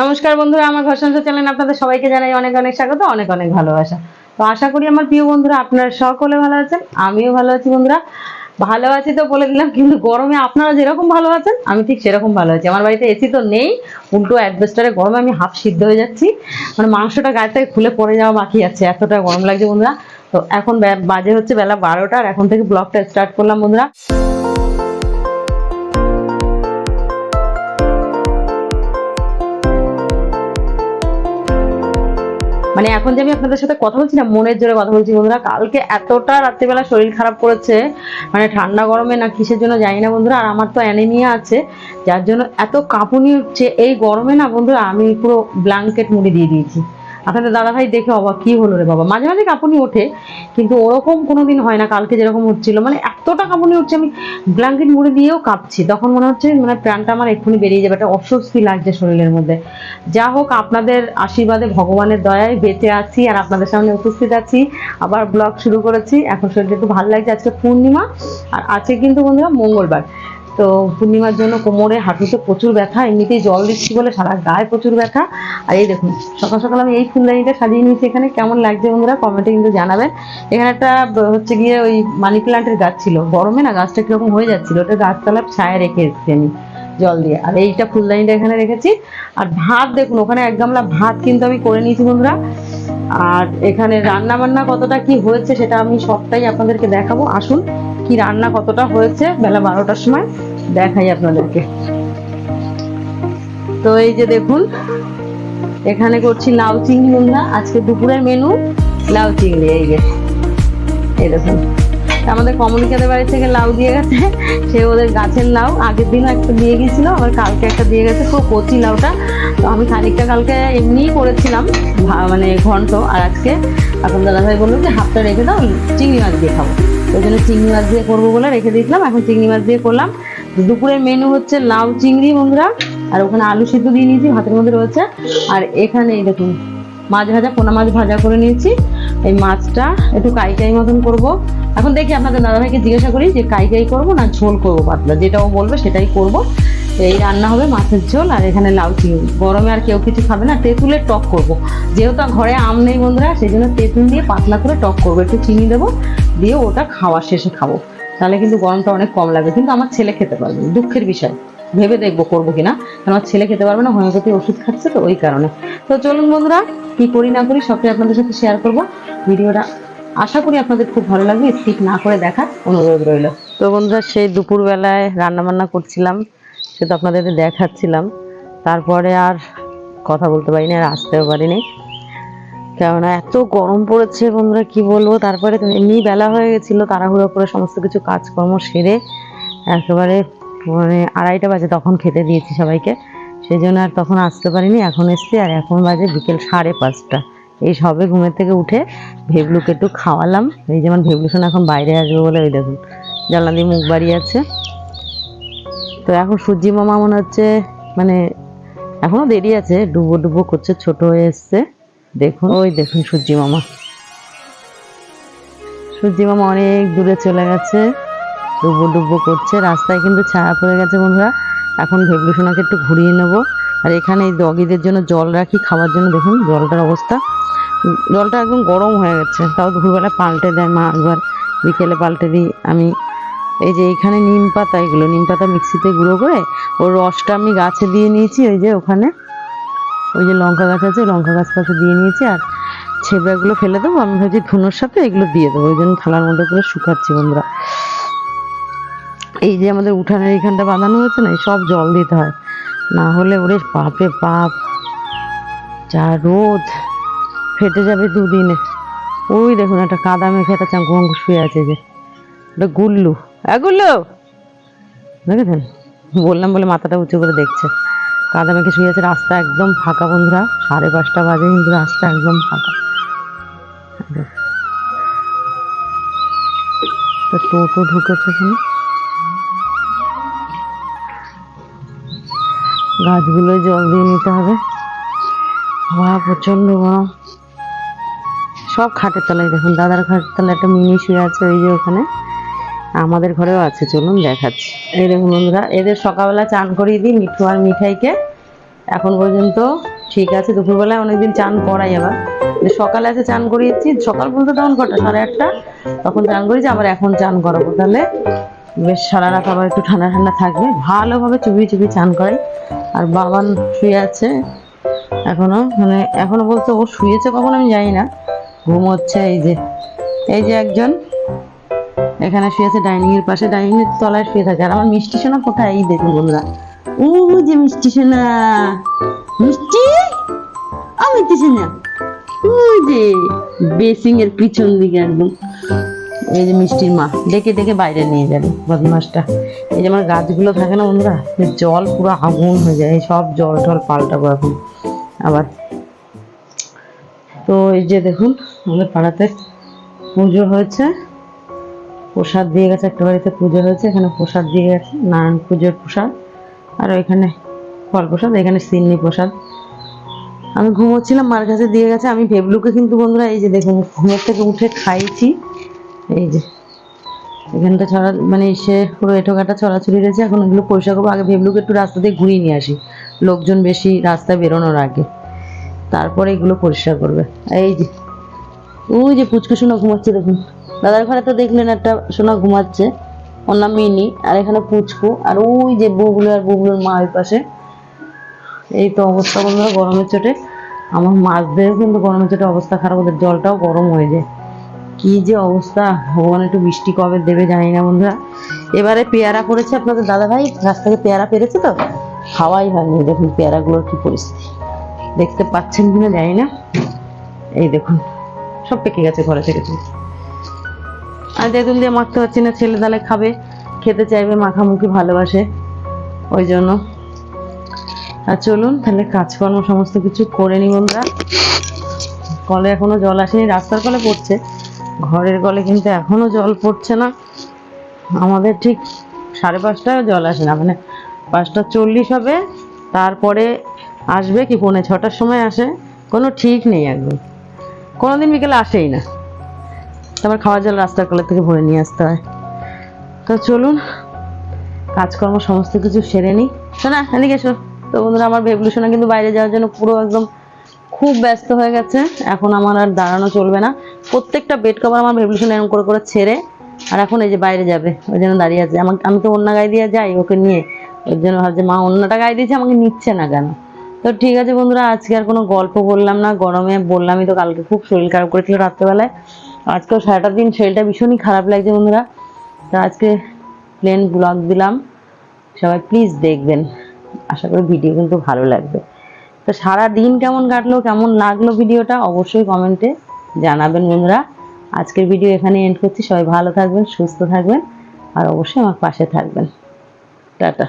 নমস্কার বন্ধুরা, আমার ঘর সংসার চ্যানেল আপনাদের সবাইকে জানাই অনেক অনেক স্বাগত, অনেক অনেক ভালোবাসা। তো আশা করি আমার প্রিয় বন্ধুরা, আপনারা সকলে ভালো আছেন, আমিও ভালো আছি বন্ধুরা। ভালো আছি তো বলে দিলাম, কিন্তু গরমে আপনারা যেরকম ভালো আছেন, আমি ঠিক সেরকম ভালো আছি। আমার বাড়িতে এসি তো নেই, উল্টো অ্যাডভেস্টারে গরমে আমি হাফ সিদ্ধ হয়ে যাচ্ছি। মানে মাংসটা গায়ে থেকে খুলে পড়ে যাওয়া বাকি আছে, এতটা গরম লাগছে বন্ধুরা। তো এখন বাজে হচ্ছে বেলা বারোটা, আর এখন থেকে ব্লগটা স্টার্ট করলাম বন্ধুরা। মানে এখন যে আমি আপনাদের সাথে কথা বলছি না, মনের জোরে কথা বলছি, বন্ধুরা, কালকে এতটা রাত্রিবেলা শরীর খারাপ করেছে মানে ঠান্ডা গরমে না কিসের জন্য জানি না, বন্ধুরা, আর আমার তো অ্যানিমিয়া আছে, যার জন্য এত কাঁপুনি হচ্ছে, এই গরমে না, বন্ধুরা, আমি পুরো ব্ল্যাঙ্কেট মুড়ি দিয়ে দিয়েছি। আপনাদের দাদাভাই দেখে অবাক, কি হলো রে বাবা? মাঝে মাঝে কাঁপুনি ওঠে, কিন্তু ওরকম কোনোদিন হয় না, কালকে যেরকম হচ্ছিল মানে এতটা কাঁপুনি উঠছে, আমি ব্ল্যাঙ্কেট মুড়ে দিয়েও কাঁপছি। তখন মনে হচ্ছে মানে প্রাণটা আমার এক্ষুনি বেরিয়ে যাবে, একটা অস্বস্তি লাগছে শরীরের মধ্যে। যা হোক, আপনাদের আশীর্বাদে, ভগবানের দয়ায় বেঁচে আছি, আর আপনাদের সামনে উপস্থিত আছি। আবার ব্লগ শুরু করেছি। এখন শরীরটা একটু ভালো লাগছে, আজকে পূর্ণিমা, আর আছে কিন্তু বন্ধুরা মঙ্গলবার। তো পূর্ণিমার জন্য কোমরে, হাঁটুতে প্রচুর ব্যথা, এমনিতেই জল দিচ্ছি বলে সারা গায়ে প্রচুর ব্যথা। আর এই দেখুন, সকাল সকাল আমি এই ফুলদানিটা সাজিয়ে নিয়েছি এখানে। কেমন লাগছে বন্ধুরা? কমেন্টে কিন্তু জানাবেন। এখানে একটা হচ্ছে গিয়ে ওই মানি প্লান্টের গাছ ছিল। গরমে না গাছটা কীরকম হয়ে যাচ্ছিল, ওটা গাছতলার ছায়া রেখে এসেছি আমি জল দিয়ে। আর এইটা ফুলদানিটা এখানে রেখেছি। আর ভাত দেখুন, ওখানে এক গামলা ভাত কিন্তু আমি করে নিয়েছি বন্ধুরা। আর এখানে রান্না বান্না কতটা কি হয়েছে সেটা আমি সবটাই আপনাদেরকে দেখাবো। আসুন, কি রান্না কতটা হয়েছে বেলা বারোটার সময় দেখাই আপনাদেরকে। তো এই যে দেখুন, এখানে করছি লাউ চিংড়ি আজকে দুপুরের মেনু লাউ চিংড়ি, এই যে। এই দেখুন। আমাদের কমলিকাদের বাড়ি থেকে লাউ দিয়ে গেছে। সে ওদের গাছের লাউ। আগের দিনও একটা দিয়ে গেছিল, আবার কালকে একটা দিয়ে গেছে খুব কচি লাউটা। তো আমি খানিকটা কালকে এমনিই করেছিলাম মানে ঘন্ট, আর আজকে এখন দাদাভাই বলল যে হাফটা রেখে দাও, চিংড়ি মাছ দিয়ে খাব। ওই জন্য চিংড়ি মাছ দিয়ে করব বলে রেখে দিয়েছিলাম, এখন চিংড়ি মাছ দিয়ে করলাম। দুপুরের মেনু হচ্ছে লাউ, চিংড়ি বন্ধুরা আর ওখানে আলু সিদ্ধ দিয়ে নিয়েছি, ভাতের মধ্যে রয়েছে। আর এখানে দেখুন, মাছ ভাজা, পোনা মাছ ভাজা করে নিয়েছি। এই মাছটা একটু কাই কাই মতন করব। এখন দেখি আপনাদের দাদাভাইকে জিজ্ঞাসা করি যে কাই কাই করব না ঝোল করব পাতলা? যেটা ও বলবে সেটাই করব। এই রান্না হবে মাছের ঝোল আর এখানে লাউ চিংড়ি গরমে আর কেউ কিছু খাবে না, তেঁতুলের টক করব। যেহেতু ঘরে আম নেই বন্ধুরা সেই জন্য তেঁতুল দিয়ে পাতলা করে টক করব। একটু চিনি দেবো, দিয়ে ওটা খাওয়ার শেষে খাব। তাহলে কিন্তু গরমটা অনেক কম লাগবে। কিন্তু আমার ছেলে খেতে পারবে দুঃখের বিষয়। ভেবে দেখব করব কিনা। কারণ আমার ছেলে খেতে পারবে না, হোমিওপ্যাথি ওষুধ খাচ্ছে তো ওই কারণে। তো চলুন বন্ধুরা, কি করি না করি সবটাই আপনাদের সাথে শেয়ার করব। ভিডিওটা আশা করি আপনাদের খুব ভালো লাগবে, স্কিপ না করে দেখার অনুরোধ রইল। তো বন্ধুরা, সেই দুপুরবেলায় রান্না বান্না করছিলাম সে তো আপনাদের দেখাচ্ছিলাম। তারপরে আর কথা বলতে পারিনি, আর আসতেও পারিনি। কেননা এত গরম পড়েছে বন্ধুরা, কি বলব? তারপরে এমনি বেলা হয়ে গেছিল, তাড়াহুড়ো করে সমস্ত কিছু কাজকর্ম সেরে একেবারে মানে আড়াইটা বাজে তখন খেতে দিয়েছি সবাইকে। সেই জন্য আর তখন আসতে পারিনি, এখন এসছি, আর এখন বাজে বিকেল সাড়ে পাঁচটা। এই সবে ঘুমের থেকে উঠে ভেবলুকে একটু খাওয়ালাম। এই যেমন ভেবলুশন এখন বাইরে আসবে বলে ওই দেখুন, জানলা দিয়ে মুখ বাড়িয়ে আছে। তো এখন সূর্যি মামা মনে হচ্ছে মানে এখনও দেরি আছে, ডুবো ডুবো করছে, ছোট হয়ে এসছে। দেখুন, ওই দেখুন সূর্যি মামা। সূর্যি মামা অনেক দূরে চলে গেছে, ডুবো ডুবো করছে। রাস্তায় কিন্তু ছায়া পড়ে গেছে বন্ধুরা। এখন ভেবলু সোনাকে একটু ঘুরিয়ে নেব। আর এখানে এই ডগিদের জন্য জল রাখি, খাওয়ার জন্য দেখুন জলটার অবস্থা। জলটা একদম গরম হয়ে গেছে, তাও দুপুরবেলা পাল্টে দেয় মা একবার, বিকেলে পাল্টে দিই আমি। এই যে এইখানে নিম পাতা, এগুলো নিম পাতা মিক্সিতে গুঁড়ো করে ওর রসটা আমি গাছে দিয়ে নিয়েছি ওই যে ওখানে। ওই যে লঙ্কা গাছ আছে, লঙ্কা গাছ পাশে দিয়ে নিয়েছি, আর ছেবড়াগুলো ফেলে দেবো। আমি ভাবছি ধুনোর সাথে এগুলো দিয়ে দেবো, ওই জন্য থালার মধ্যে করে শুকাচ্ছি বন্ধুরা। এই যে আমাদের উঠানের এখানটা বাঁধানো হয়েছে না সব জল দিতে হয়। না হলে ওরে বাপরে বাপ, যা রোদ, ফেটে যাবে দুদিনে। ওই দেখুন একটা কাদা মেখে একটা শুয়ে আছে যে। ওটা গুল্লু। এ গুল্লু! দেখেছেন? বললাম বলে মাথাটা উঁচু করে দেখছে। কাদা মেখে শুয়ে আছে রাস্তা একদম ফাঁকা বন্ধুরা, সাড়ে পাঁচটা বাজে কিন্তু রাস্তা একদম ফাঁকা। টোটো ঢুকেছে এখানে। গাছগুলোয় জল দিয়ে নিতে হবে। হাওয়া প্রচণ্ড গরম। সব খাটের তলায় দেখুন, দাদার খাটের তলায় একটা মিনি শুয়ে আছে ওই যে ওখানে। আমাদের ঘরেও আছে, চলুন দেখাচ্ছি। এই দেখুন বন্ধুরা, এদের সকালবেলা চান করিয়ে দিই মিঠু আর মিঠাইকে। এখন পর্যন্ত ঠিক আছে, দুপুরবেলায় অনেকদিন চান করাই আবার। সকালে আছে চান করিয়েছি, সকাল বলতে তখন কটা, সাড়ে আটটা? তখন চান করিয়েছি আবার এখন চান করাবো। তাহলে বেশ সারা রাত আবার একটু ঠান্ডা ঠান্ডা থাকবে। ভালোভাবে চুপি চুপি চান করে। আর বাবান শুয়ে আছে এখনও। মানে এখনও বলতে ও শুয়েছে কখন আমি জানি না। ঘুমোচ্ছে এই যে। এই যে একজন। এখানে শুয়েছে ডাইনিং এর পাশে। ডাইনিং এর তলায় শুয়ে থাকে। আর আমার মিষ্টি সোনা কোথায়? এই দেখুন বন্ধুরা। ও যে মিষ্টি সোনা। মিষ্টি? ও মিষ্টি সোনা। যে বেসিং এর পিছন দিকে একদম। এই যে মিষ্টির মা, ডেকে ডেকে বাইরে নিয়ে যাবে বদমাসটা এই যে আমার গাছগুলো থাকে না বন্ধুরা জল পুরো আগুন হয়ে যায় সব জল টল পাল্টাবো এখন। আবার তো এই যে দেখুন, আমাদের পাড়াতে পুজো হয়েছে। প্রসাদ দিয়ে গেছে, একটা বাড়িতে পুজো হয়েছে, এখানে প্রসাদ দিয়ে গেছে, নারায়ণ পুজোর প্রসাদ, আর ওইখানে ফল প্রসাদ, এখানে সিন্নি প্রসাদ। আমি ঘুমোচ্ছিলাম, মার কাছে দিয়ে গেছে, আমি ভেবলুকে কিন্তু বন্ধুরা, এই যে দেখুন, ঘুমের থেকে উঠে খাইছি। এই যে, এখানটা ছড়া মানে সে পুরো এটোকাটা ছড়াছড়ি রয়েছে, এখন এগুলো পরিষ্কার করব। আগে ভেবলুকে একটু রাস্তা দিয়ে ঘুরিয়ে নিয়ে আসি। লোকজন বেশি রাস্তায় বেরোনোর আগে। তারপরে এগুলো পরিষ্কার করবে। এই যে, ওই যে পুচকু সোনা ঘুমাচ্ছে দেখুন। দাদার ঘরে তো দেখলেন একটা সোনা ঘুমাচ্ছে। ওর নাম মিনি, আর এখানে পুচকু। আর ওই যে বুবলু আর বুবলুর মা ওই পাশে। এই তো অবস্থা বন্ধুরা, গরমের চোটে। আমার মাছদের কিন্তু গরমের চোটে অবস্থা খারাপ, ওদের জলটাও গরম হয়ে যায়। কি যে অবস্থা? ভগবান একটু বৃষ্টি কবে দেবে জানি না বন্ধুরা। এবারে পেয়ারা পড়েছে আপনাদের দাদা ভাই গাছ থেকে পেয়ারা পেরেছে তো? খাওয়াই হয়নি। দেখুন পেয়ারাগুলোর কি পরিস্থিতি। দেখতে পাচ্ছেন কিনা জানি না। এই দেখুন, সব পেকে গেছে ঘরে থেকে। আর তেঁতুল দিয়ে মাখতে পারছি না। ছেলে তাহলে খাবে। খেতে চাইবে, মাখামুখি, ভালোবাসে। ওই জন্য। আর চলুন, তাহলে কাজকর্ম সমস্ত কিছু করে নি বন্ধুরা। কলে এখনও জল আসেনি। রাস্তার কলে পড়ছে। ঘরের কলে কিন্তু এখনও জল পড়ছে না। আমাদের ঠিক সাড়ে পাঁচটায় জল আসে না মানে পাঁচটা চল্লিশ হবে, তারপরে আসবে কি পৌনে ছটার সময় আসে, কোনো ঠিক নেই একদম। কোনোদিন বিকেলে আসেই না। তারপর খাওয়ার জল রাস্তার কলের থেকে ভরে নিয়ে আসতে হয়। তো চলুন, কাজকর্ম সমস্ত কিছু সেরে নিই। শোনা এদিকে এসো। তো বন্ধুরা, আমার ভেবলু শোনা কিন্তু বাইরে যাওয়ার জন্য পুরো একদম খুব ব্যস্ত হয়ে গেছে। এখন আমার আর দাঁড়ানো চলবে না। প্রত্যেকটা বেড কভার আমার ভেবলু শোনা এরকম করে করে ছেড়ে আর এখন এই যে বাইরে যাবে, ওই জন্য দাঁড়িয়ে আছে। আমাকে, আমি তো অন্য গায়ে দিয়ে যাই ওকে নিয়ে। ওই জন্য ভাবছে, মা অন্যটা গায়ে দিয়েছে, আমাকে নিচ্ছে না কেন? তো ঠিক আছে বন্ধুরা, আজকে আর কোনো গল্প বললাম না, গরমে বললামই তো কালকে খুব শরীর খারাপ করেছিল রাত্রেবেলায়। আজকেও সারাটা দিন শরীরটা ভীষণই খারাপ লাগছে বন্ধুরা। তো আজকে প্লেন ব্লগ দিলাম। সবাই প্লিজ দেখবেন। আশা করি ভিডিও কিন্তু ভালো লাগবে। তো সারা দিন কেমন কাটলো, কেমন লাগল ভিডিওটা অবশ্যই কমেন্টে জানাবেন বন্ধুরা। আজকের ভিডিও এখানে এন্ড করছি। সবাই ভালো থাকবেন, সুস্থ থাকবেন, আর অবশ্যই আমার পাশে থাকবেন। টাটা।